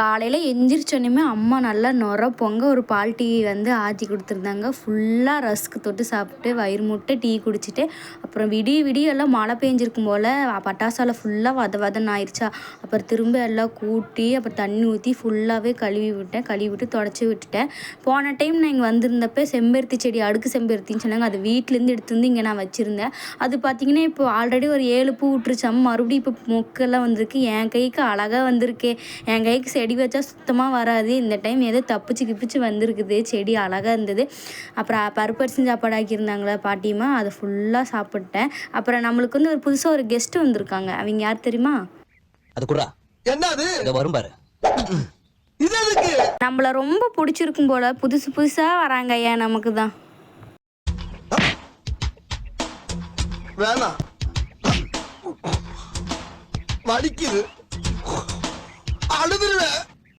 காலையில் எந்திரிச்சோன்னே அம்மா நல்லா நுர பொங்க ஒரு பால் டீ வந்து ஆற்றி கொடுத்துருந்தாங்க. ஃபுல்லாக ரஸ்க்கு தொட்டு சாப்பிட்டு வயிறு முட்டை டீ குடிச்சிட்டு அப்புறம் விடிய விடிய எல்லாம் மழை பெஞ்சிருக்கும் போல் பட்டாசால ஃபுல்லாக வத வதன்னு ஆயிடுச்சா அப்புறம் திரும்ப எல்லாம் கூட்டி அப்புறம் தண்ணி ஊற்றி ஃபுல்லாகவே கழுவி விட்டேன். கழுவி விட்டு தொடச்சி விட்டுட்டேன். போன டைம் நான் இங்கே வந்திருந்தப்ப செம்பருத்தி செடி அடுக்கு செம்பருத்தின்னு சொன்னாங்க. அது வீட்டிலேருந்து எடுத்து வந்து இங்கே நான் வச்சுருந்தேன். அது பார்த்தீங்கன்னா இப்போ ஆல்ரெடி ஒரு ஏழு பூ விட்டுருச்சாம் மறுபடியும் இப்போ மொக்கெல்லாம் வந்திருக்கு. என் கைக்கு அழகாக வந்திருக்கே. என் கைக்கு செடி வச்சா சுத்தமாக வராது. இந்த டைம் ஏதோ தப்பிச்சு கிப்பிச்சு வந்திருக்குது. செடி அழகாக இருந்தது. அப்புறம் பருப்பரிசி சாப்பாடு ஆக்கியிருந்தாங்களே பாட்டியம்மா அதை ஃபுல்லாக சாப்பிட்டேன். அப்புறம் நம்மளுக்கு வந்து ஒரு புதுசாக ஒரு கெஸ்ட்டு வந்திருக்காங்க. அவங்க யார் தெரியுமா? அது குடுறா என்னது? இத வரும் பாரு. நம்மளை ரொம்ப பிடிச்சிருக்கும் போல். புதுசு புதுசாக வராங்க ஏன் நமக்கு தான். வேணாம். வலிக்குது.